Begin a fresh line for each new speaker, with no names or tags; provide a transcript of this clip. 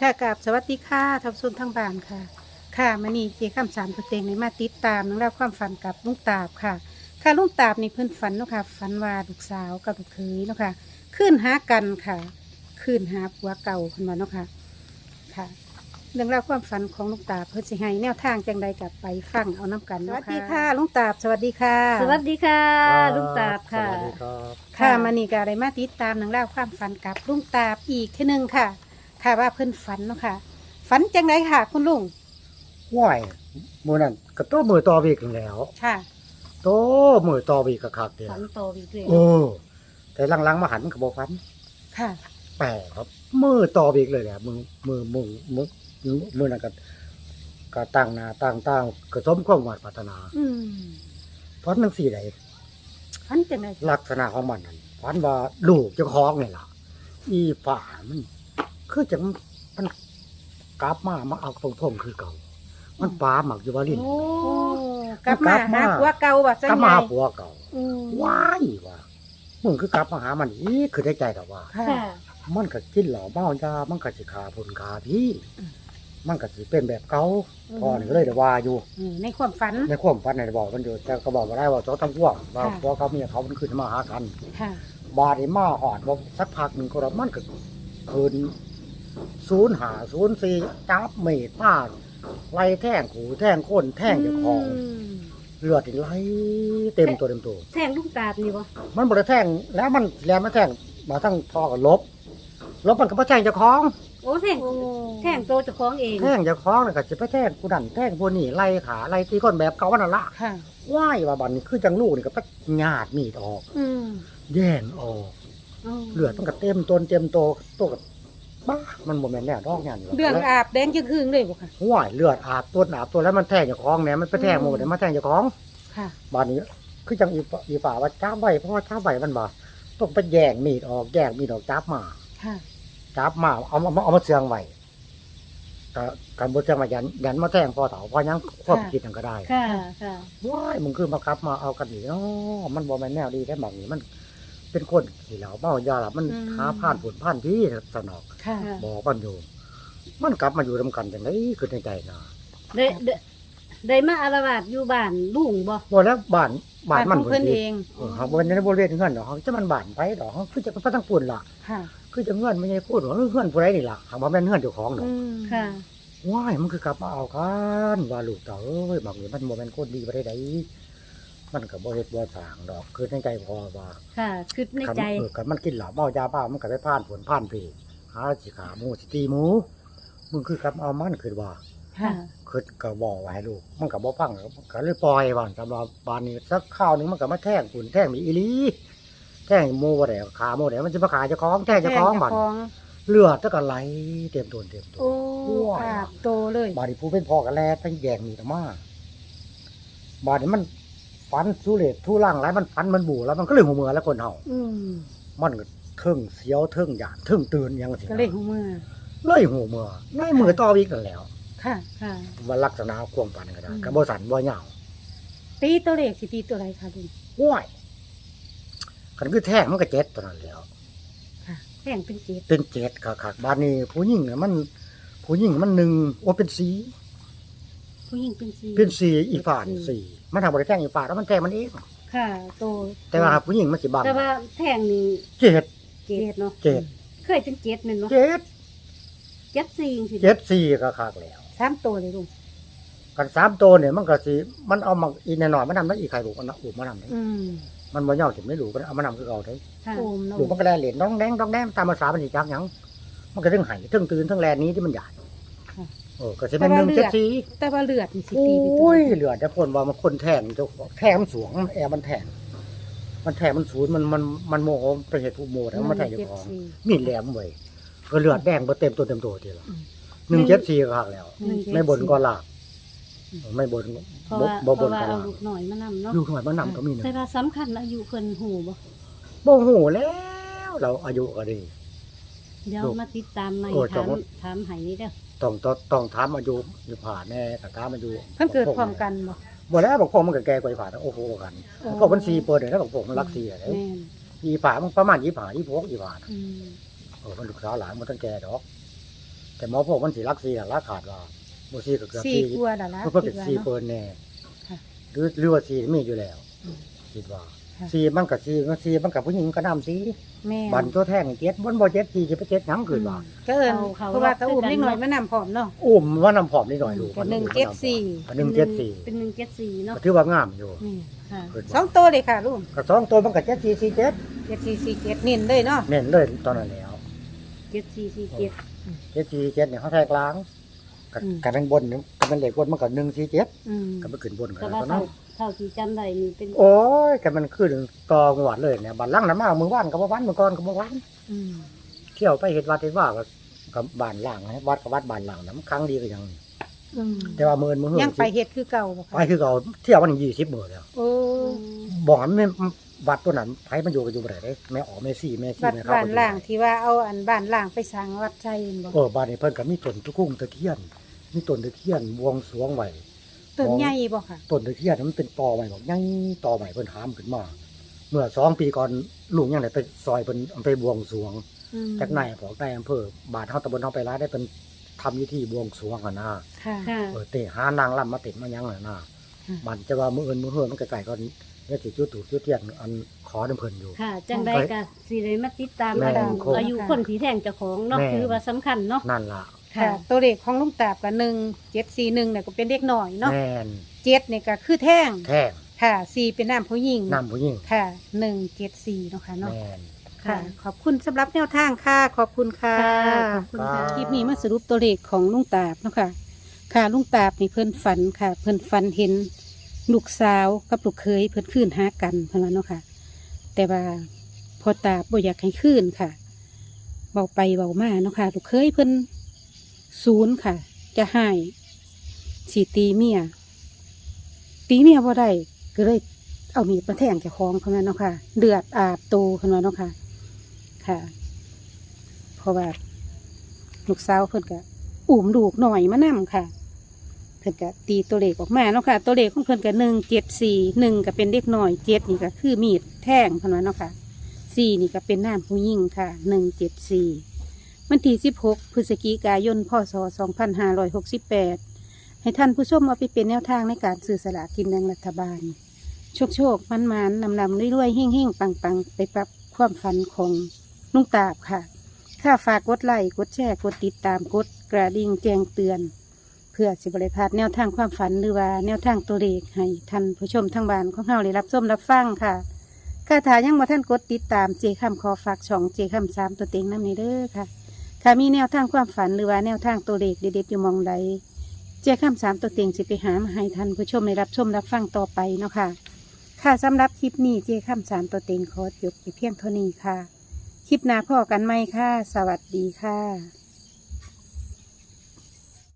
ค่ะกับสวัสดีค่ะทับซุนทั้งบ้านค่ะ ค่ะมันนี่เจข้ามสามตัวเต็งในมาติดตามนังเล่องราวความฝันกับลุงตาบค่ะ ค่ะลุงตาบนี่เพื่อนฝันเนาะค่ะฝันว่าลูกสาวกับลูกเขยเนาะค่ะขึ้นหากันค่ะขึ้นหาผัวเก่าขึ้นมาเนาะค่ะค่ะ เรื่องราวความฝันของลุงตาบเพื่อสิให้แนวทางจังใดกับไปฟังเอาน้กันสวัสดีค่ะลุงตาบสวัสดีค่ะ
สวัสดีค่ะ
ครับ
ลุงตาบค่ะ
สวัสดีครับ
ค่ะมันนี่ก็ได้มาติดตามหนังเล่องราวความฝันกับลุงตาบอีกแค่นึงค่ะ ค่ะว่าเพื่อนฝันเนาะค่ะฝันจังไดค่ะ คุณลุง
ว่ายมือนั่นก็โตมือต่อวีกนั่นแหล้ว
ค่ะ
โตมือต่อวีกกะคักเดียว
ฝันโตวีกเลย
โอ้แต่หลังๆมาหันมันก็บ่ฟัน
ค่ะ
แปลกครับมือต่อวีกเลยแหละมือมือมือมือมือมือนั่นก็ก็ตั้งหน้าตั้งตางก็สมความหวัดปรารถนา
อืม
ฟันทั้งสี่ใด
ฝันจังได
ลักษณะของมันนั่นฟันว่าลูกเจ้าของนี่ล่ะอีฝ่ามัน คือจังมันกลับมามาเอาตรงๆคือเก่า มันปลาหมักอยู่ว่าลิ้น
โอ้
โอ้กลับมาก
ลับมา
หาผัวเก่าบ่จัง
กลับ
ไง
มาหาผัวเก่า
อืม
ว้ายว่ะมึงคือกลับมาหามันอีกคือได้ใจแต่ว่า
ค่ะ
ค่ะ
มันก็กินเหล่าเมายามันก็สิขาผลขาพี่
อืม
มันก็สิเป็นแบบเก่า
อืม
พอนี่ก็เลยได้ว่าอยู่
อืมในความฝัน
ในความฝันในบอกมันอยู่แต่ก็บอกมาได้ว่าเจ้าต้องพ่วงว่า
ค่ะ
พอเขาเมียเขามันขึ้นมาหากัน
ค่ะ
บาดนี้มาหอดว่าสักพักหนึ่งก็แล้วมันก็คืน ศูนย์หาศูนย์สี่จับเมดมาไล่แท่งขู่แท่งค้นแท่งเจ้าของ
ม
เลือดนี่ไหลเต็มตัวเต็มตัว
แทงลุงตาบนี่บ่
มันบริแท่งแล้วมันแล้วมันแท่งมาทั้งพอกับลบลบมันก็มาแท่งเจ้าของ
โอ้แทง
โอ้
แทงโตเจ้าของเอง
แท่งเจ้าของน่ะก็สิไปแท่งกูดันแท่งพวกนี้ไล่ขาไล่ตีก้นแบบเก่าวันนั่นละ
ค่ะ
ว่ายว่าบันนี้คือจังลูกนี่ก็ไปหยาดมีดออก
อืม
แย่งออก เลือดมันก็เต็มตนเต็มโตตัวกับ บ้ามันบ่แม่นแน่ดอกงานยู่
เรื่องอาบแดงจึงคืงเลยบ่ค่ะ
ว่ายเลือดอาบตัวอาบตัวแล้วมันแท่งเจ้าของแหน่มันไปแท่งหมดเลยมาแท่งเจ้าของ
ค่ะ
บัดนี้ คือจังอีปอีป่าว่าจ้าใบเพราะว่าจ้าใบมันบ่ต้องไปแย่งมีดออกแย่งมีดออกจับมา
ค่ะ
จับมาเอามาเอามาเสียงไว้ก็การบเสียงไว้ยันยันมาแทงพอเถาพอยังควบคิดนั่นก็ได้
ค่ะค่ะ
ว้ายมึงคือมากลับมาเอากันอีกเนาะมันบ่แม่นแนวดีได้บอกนี่มัน เป็นคนขี้เหล้าเมายาละมันหาผ่านผลผ่านที่สนอก
ค่ะ
ค่ะ
บอกกันอยู่ มันกลับมาอยู่นํกันจังไดคือในใจนะ
ได้ได้ได้มาอารวาสอยู่บ้านลุงบ่
บ่แล้วบ้านบ้านมัน
ของเพิ่น
ดี
เอง
เออเฮาบ่ได้บริเวณเฮือนดอกเฮาจะมันบ้านไปดอกเฮาคือจะไปทางปุ่นล่ะ
ค่ะ
คือจะเฮือนไม่ใช่พูดว่าเฮือนผู้ใดนี่ล่ะหากว่าแม่นเฮือนเจ้าของดอก
อืม
ค่ะ
ว้ายมันคือกลับมาเอากันว่าลูกเต่าเอ้ยบางทีมันโมเมนคนดีไปได้ใด มันกับบ่เฮ็ดบ่สร้างดอก คือในใจพอว่า
ค่ะคิดใน
คัน
ใจ
เออคันมันกินเหล้าเมายาบ้ามันก็ไปผ่านฝนผ่านเพหาสิขาหมูสิตีหมูมึงคือกลับเอามันคือว่า
ค่ะ
คือก็บอกไว้ให้ลูก มันก็บ่ฟังก็เลยปล่อยว่านสำหรับบานนี้สักข้าวหนึงมันก็มาแท่งฝุ่นแท่งมีอีหลีแท่งหมูบ่ได้ขาหมูได้มันสิมาขายเจ้าของแท่งเจ้าของบัด
แจ้งเจ้าของ
เลือดตะก็ไหลเต็มตัวเต็มตัว
โอ้ค่ะโตเลย
บาดนี้ผู้เป็นพ่อกันแล้วตั้งแยงมีธรรมาบาดนี้มัน ฟันสู้เลดทุล่างไรมันฟันมันบูแล้วมันก็เลยหัวเมือแล้วคนเฮา
อืม
มันก็เทิงเสียวเทิงหยาดเทิงตื่นอยังสิ
ก็เลยหูมือ
เลยหัวเมือในมือต่อวิกกันแล้ว
ค่ะ
ค่ะ
ว่าลักษณะความฝันก็ได้
อืม
กับบ่สันบ่เหยาว
ตีตัวเลขสิตีตัวอะไรคะลุง
ห้วยคันคือแท้งมันก็เจ็ดตัวนั้นแล้ว
ค่ะแท่งเป็นเจ็ด
เป็นเจ็ดคักๆบาดนี้ผู้หญิงน่ะมัน ผู้หญิงมันหนึ่งโอ้เป็นสี
ผู้หญิงเป็นสี
เป็นสีอีฝ่านี่สีมันทำบ่ได้แท้งอีฝ่าแล้วมันแท้งมันเอง
ค่ะโต
แต่ว่าผู้หญิงมันสิบัง
แต่ว่าแทงนี่
เจ็ด
เจ็ดเนาะ
เจ็ด
เคยเป็นเจ็ดแม่นบ่
เจ็ด
เจ็ดสี่สิ
เจ็ดสี่ก็คักแล้ว
สามตัวเลยลุง
กันสามตัวเนี่ยมันก็สิมันเอามาอีกแน่นอนมันนำได้อีกไข่ลูกมันนะอูบมันนำได้
อืม
มันบ่ย่อถึงไม่รู้มันเอามานำคือเอาได้
ค่ะ
โอมเนาะ
ลูกมันก็แลเหรียญน้องแดงน้องแดงตามภาษามันสิจักหยังมันก็ถึงไห้ถึงตื่นถึงแลนนี้ที่มันใหญ่ โอ้ก็สิเป็นหนึ่งเจ็ดสี่
แต่ว่าเลือดนี่สิ
โอ
ตีเป็นตัว้
ยเหลือแต่คนว่ามันคนแทงเจ้าของแทงมันสวงแอร์มันแทงมันแทงมันศูนย์มันมันมันโมโหไปเหตุผู้โมแล้วมันแทงเจ้าของ
สี่
มีดแหลมไว้ก็เลือดแดงบ่เต็มตัวเต็มตัวทีละ
อืม
หนึ่งเจ็ดสี่ก็คักแล้ว
หนึ่งเจ็ด
ไม่บนก็ลาบไม่บน
เพราะ
บ่
ว่า
บ่
เพ
บ
ราะ
น
ว่า
ก็
เอา
ลาบ
ลูกหน่อยมานำเนาะ
ลูกหน่อยมานำก็มีหนึ่ง
แต่ว่าสำคัญอายุเพิ่นหูบ่
บ่หูแล้ว เราอายุก็ดี
เดี๋ยว
ลูก
มาติดตามใหม่
โอ้
ถาม
จังหวะ
ถามให้นี่เด้อ
ต้องต้องต้องถามอายุอยู่ผ่าแน่กับถามอายุ
เพิ่นเกิดพร้อมกันบ่
บ่แล้วบอกพงมันก็แก่กว่าอีผ่าโอ้โหกัน
โอ้
เพราะมันสีเปิดเลยแล้วบอกพงมันรักสีอะไร
แม่น
อีผ่ามันประมาณยี่ผ่ายี่พกอีผ่าน่ะ
อืม
เออมันลูกสาวหลานมันต้องแก่ดอก แต่หมอพวกมันสิรักซีอะรักขาดว่าบ่ซีก็เกือบ
สี่
ซี
กลัวละละ
เพิ่นเป็น
คิดว่า
ซี
เนาะ
เพิ่นแน่
ค่ะ
หรือหรือว่าซีมีอยู่แล้ว
อืม
คิดว่า
ค่ะ
ซีมันก็ซีมันซีมันก็ผู้หญิงก็นำซี
แม่
บันตัวแท่งเจ็ดบนบ่เจ็ดซีสิไปเจ็ดหยังคือว่า
ก็เอิญ
เขาเขา
เพราะว่าตะอุ่ม
คือกัน
นิดหน่อยมานำพร้อมเนาะ
อุ้มว่านำผอมนิดหน่อยลูก
ก็หนึ่งเจ็ดสี่
ก็หนึ่งเจ็ดสี่
เป็นหนึ่งเจ็ดสี่เนาะ
ก็ถือว่างามอยู่
นี่
ค่ะ
คือ
สองตัวเลยค่ะลุง
ก็สองตัวมันก็เจ็ดสี่สี่เจ็ด
เจ็ดสี่สี่เจ็ดนินเลยเนาะ
เน้นเลยตอนนั้นแล้ว
เจ็ดสี่สี่เจ็ด
เจ็ดสี่เจ็ดเนี่ยเขาแทกล้างกับ
อืม
กันทั้งบนเนี่ยก็เป็นเหล็กบนมันก็หนึ่งสี่เจ็ด
อืม
ก็ไปขึ้นบนกัน
แต่
แล้ว
ว่า
ก็
เท่า
เนาะ
เท่าที่จำได้นี่เป็น
โอ้ยกันมันขึ้นต่องหวัดเลยเนี่ยบัดหลังนั้นมามือว่านกับวันมือก่อนกับมือวัน
อืม
เที่ยวไปเห็ดวัดเห็ดว่าก็กับบ้านล่างนะวัดกับวัดบ้านล่างนะมันครั้งดีก็ยัง
อืม
แต่ว่ามือมือ
ยังไปเฮ็ดคือเก่าบ่
ไป
ค่ะ
คือเราเที่ยววันยี่สิบมือแล้ว
โอ้
บอกให้ไม่วัดตัวนั้นไผมันอยู่กันอยู่บ่ได้เด้แม่ออกแม่ซี่แม่ซี่
บ้าน
แม่เข้า
บ้าน
ก็อยู่
ล่าง
ได้
ที่ว่าเอาอันบ้านล่างไปสร้างวัดใจเห็นบ่
เออบ้านนี้เพิ่นก็มีต้นตะกุ้งตะเคียนมีต้นตะเคียนบวงสรวงไว้
ต้นใหญ่บ่ค่ะ
ต้นตะเคียนมันเป็นตอใหม่บอกยังตอใหม่เพิ่นหามขึ้นมา เมื่อสองปีก่อนลุงยังได้ไปซอยเพิ่นเอาไปบวงสรวง
อืม
จากนายบอกนายอำเภอบาทเฮาตำบลเฮาไปร้ายได้เป็นทำพิธีบวงสรวงกันนะ
ค่ะ
ค่ะ
เออเตะหานางลำมาติดมายังน่ะนะ
อืม
มันจะว่ามื้ออื่นมื้อเฮือมันใกล้ๆก่อนเนี่ยสิจุดถูกจุดเทียนอันขอน้ำเพิ่นอยู่
ค่ะ จังได้ก็สิได้มาติดตาม
แม่น
ตาม
คง
อายุคนที่แทงเจ้าของเนาะ
แม่น
ถือว่าสำคัญเนาะ
นั่นล่ะ
ค่ะ ตัวเลขของลุงตาบก็หนึ่งเจ็ดสี่หนึ่งเนี่ยก็เป็นเด็กหน่อยเนาะ
แม่น
เจ็ดเนี่ยก็คือแท่ง
แท้ง
ค่ะสี่เป็นน้ำผู้หญิง
นำผู้หญิง
ค่ะหนึ่งเจ็ดสี่เนาะค่ะเนาะ
แม่น
ค่ะ ขอบคุณสำหรับแนวทางค่ะ ขอบคุณค่ะ
ค่ะขอบคุณค่ะ
คลิปนี้มาสรุปตัวเลขของลุงตาบเนาะค่ะ ค่ะลุงตาบนี่เพิ่นฝันค่ะ เพิ่นฝันเห็นลูกสาวกับลูกเคยเพิ่นคืนหากันเพิ่นว่าเนาะค่ะ แต่ว่าพอตาบบ่อยากให้คืนค่ะเบาไปเบามาเนาะค่ะลูกเคยเพิ่น ศูนย์ค่ะ จะให้สีตีเมีย ตีเมียบ่ได้ก็เลยเอามีดมาแทงเจ้าของเพิ่นว่าเนาะค่ะเลือดอาบโตเพิ่นว่าเนาะค่ะ ค่ะ เพราะว่าลูกสาวเพิ่นก็อุ้มลูกหน่อยมานํค่ะ เพิ่นก็ตีตัวเลขออกมาเนาะค่ะ ตัวเลขของเพิ่นก็หนึ่งเจ็ดสี่หนึ่งก็เป็นเด็กหน่อยเจ็ดนี่ก็คือมีดแทงเพิ่นว่าเนาะค่ะสี่นี่ก็เป็นน้ำผู้หญิงค่ะหนึ่งเจ็ดสี่ มันที่สิบหกพฤศจิกายน พศสองพันห้าร้อยหกสิบแปดให้ท่านผู้ชมเอาไปเป็นแนวทางในการซื้อสลากกินแบ่งรัฐบาล โชคโชคมันมันนำนำรวยๆเฮ่งเฮ่งปังปังๆ ไปปรับความฝันของลุงตาบค่ะ ค่าฝากกดไลค์กดแชร์กดติดตามกดกระดิ่งแจ้งเตือน เพื่อสิบริพาดแนวทางความฝันหรือว่าแนวทางตัวเลขให้ท่านผู้ชมทางบ้านของเราได้รับชมรับฟังค่ะคาถายังมาท่านกดติดตามเจคำขอฝากช่องเจคำสามตัวเต็งน้ำในเด้อค่ะ ถ้ามีแนวทางความฝันหรือว่าแนวทางตัวเลขเด็ดๆอยู่มองใดเจ้าข้ามสามตัวเต็งสิไปหามาให้ท่านผู้ชมได้รับชมรับฟังต่อไปเนาะค่ะค่ะสำหรับคลิปนี้เจ้าข้ามสามตัวเต็งขอจบไปเพียงเท่านี้ค่ะ คลิปหน้าพ่อกันไหมค่ะ สวัสดีค่ะ